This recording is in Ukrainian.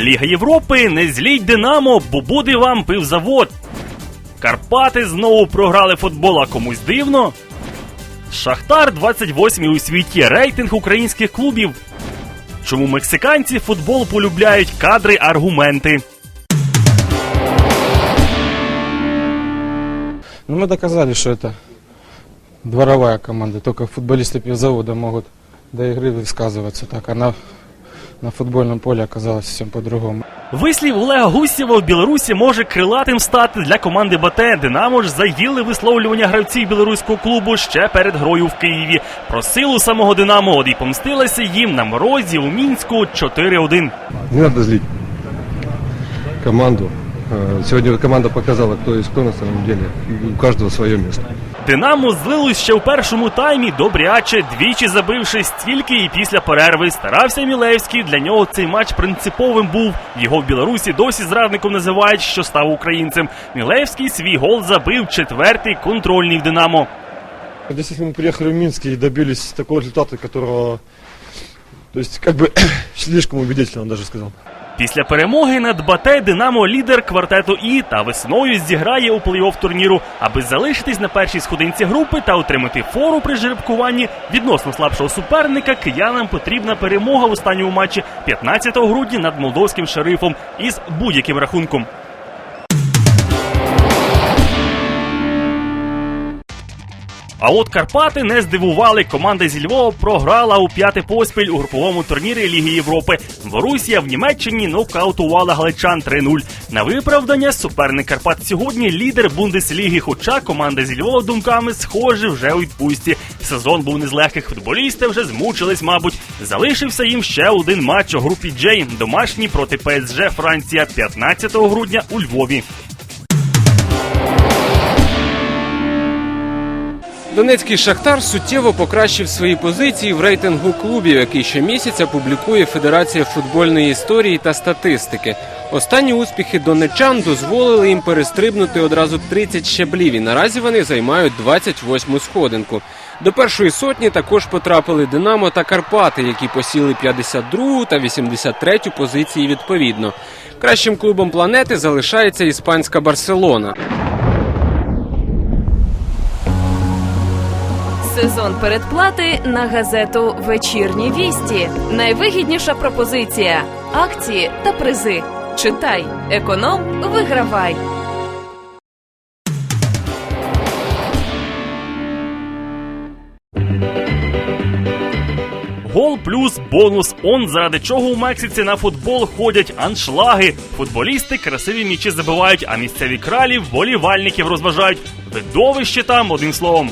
Ліга Європи, не зліть Динамо, бо буде вам пивзавод. Карпати знову програли футбол, а комусь дивно. Шахтар 28 у світі рейтинг українських клубів. Чому мексиканці футбол полюбляють кадри аргументи? Ну, мы доказали, что это дворовая команда. Только футболисты пивзавода могут до игры высказываться так. А на, на футбольном поле оказалось совсем по-другому. Вислів Олега Гусєва в Білорусі може крилатим стати для команди Бате. Динамо ж заїли висловлювання гравців білоруського клубу ще перед грою в Києві. Про силу самого Динамо от і помстилася їм на морозі у мінську 4-1. Не надо злить команду. Э, Сегодня команда показала, кто есть кто на самом деле. У каждого свое место. Динамо злилось ще в першому таймі добряче, двічі забивши стільки і після перерви. Старався Мілевський. Для нього цей матч принциповим був. Його в Білорусі досі зрадником називають, що став українцем. Мілевський свій гол забив четвертий контрольний в Динамо. Если мы приехали в Минск и добились такого результата, которого, то есть, как слишком убедительно, он даже сказал. Після перемоги над Бате Динамо лідер квартету І та весною зіграє у плей-офф турніру, аби залишитись на першій сходинці групи та отримати фору при жеребкуванні відносно слабшого суперника. Киянам потрібна перемога в останньому матчі 15 грудня над молдовським шерифом із будь-яким рахунком. А от Карпати не здивували. Команда зі Львова програла у п'яти поспіль у груповому турнірі Ліги Європи. Борусія в Німеччині нокаутувала галичан 3-0. На виправдання суперник Карпат сьогодні лідер Бундесліги. Хоча команда зі Львова думками схоже вже у відпустці. Сезон був не з легких. Футболісти вже змучились, мабуть. Залишився їм ще один матч у групі Джей. Домашній проти ПСЖ Франція 15 грудня у Львові. Донецький Шахтар суттєво покращив свої позиції в рейтингу клубів, який щомісяця публікує Федерація футбольної історії та статистики. Останні успіхи донечан дозволили їм перестрибнути одразу 30 щаблів, і наразі вони займають 28-му сходинку. До першої сотні також потрапили Динамо та Карпати, які посіли 52 та 83 позиції відповідно. Кращим клубом планети залишається іспанська Барселона. Сезон передплати на газету Вечірні вісті. Найвигідніша пропозиція: акції та призи. Читай, економ, вигравай. Гол плюс бонус. Он заради чого у Мексиці на футбол ходять аншлаги. Футболісти красиві м'ячі забивають, а місцеві кралі вболівальників розважають. Видовище там, одним словом.